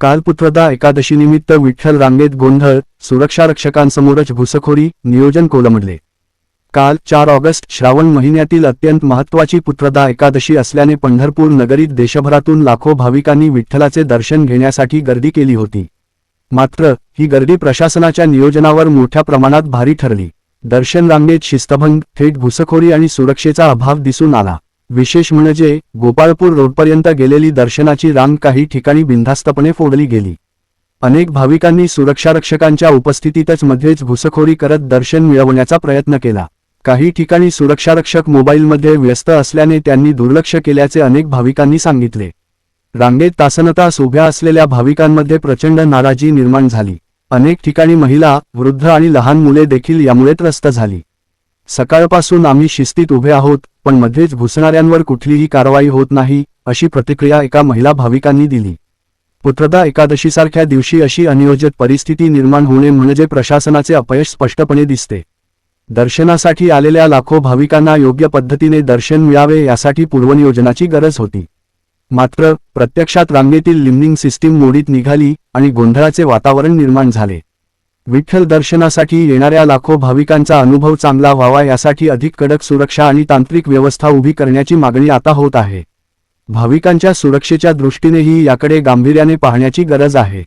कालपुत्रदा एकादशीनिमित्त विठ्ठल रांगेत गोंधळ सुरक्षारक्षकांसमोरच घुसखोरी नियोजन कोलमडले. काल चार ऑगस्ट श्रावण महिन्यातील अत्यंत महत्त्वाची पुत्रदा एकादशी असल्याने पंढरपूर नगरीत देशभरातून लाखो भाविकांनी विठ्ठलाचे दर्शन घेण्यासाठी गर्दी केली होती. मात्र ही गर्दी प्रशासनाच्या नियोजनावर मोठ्या प्रमाणात भारी ठरली. दर्शन रांगेत शिस्तभंग थेट घुसखोरी आणि सुरक्षेचा अभाव दिसून आला. विशेष म्हणजे गोपाळपूर रोडपर्यंत गेलेली दर्शनाची रांग काही ठिकाणी बिनधास्तपणे फोडली गेली. अनेक भाविकांनी सुरक्षारक्षकांच्या उपस्थितीतच मध्येच घुसखोरी करत दर्शन मिळवण्याचा प्रयत्न केला. काही ठिकाणी सुरक्षारक्षक मोबाईलमध्ये व्यस्त असल्याने त्यांनी दुर्लक्ष केल्याचे अनेक भाविकांनी सांगितले. रांगेत तासनतास उभ्या असलेल्या भाविकांमध्ये प्रचंड नाराजी निर्माण झाली. अनेक ठिकाणी महिला वृद्ध आणि लहान मुले देखील यामुळे त्रस्त झाली. सकाळपासून आम्ही शिस्तीत उभे आहोत पण मध्येच घुसणाऱ्यांवर कुठलीही कारवाई होत नाही अशी प्रतिक्रिया एका महिला भाविकांनी दिली. पुत्रदा एकादशीसारख्या दिवशी अशी अनियोजित परिस्थिती निर्माण होणे म्हणजे प्रशासनाचे अपयश स्पष्टपणे दिसते. दर्शनासाठी आलेल्या लाखो भाविकांना योग्य पद्धतीने दर्शन मिळावे यासाठी पूर्वनियोजनाची गरज होती. मात्र प्रत्यक्षात रांगेतील लिमनिंग सिस्टीम मोडीत निघाली आणि गोंधळाचे वातावरण निर्माण झाले. विठ्ठल दर्शनासाठी येणाऱ्या लाखो भाविकांचा अनुभव चांगला व्हावा यासाठी अधिक कडक सुरक्षा आणि तांत्रिक व्यवस्था उभी करण्याची मागणी आता होत आहे. भाविकांच्या सुरक्षेच्या दृष्टीनेही याकडे गांभीर्याने पाहण्याची गरज आहे.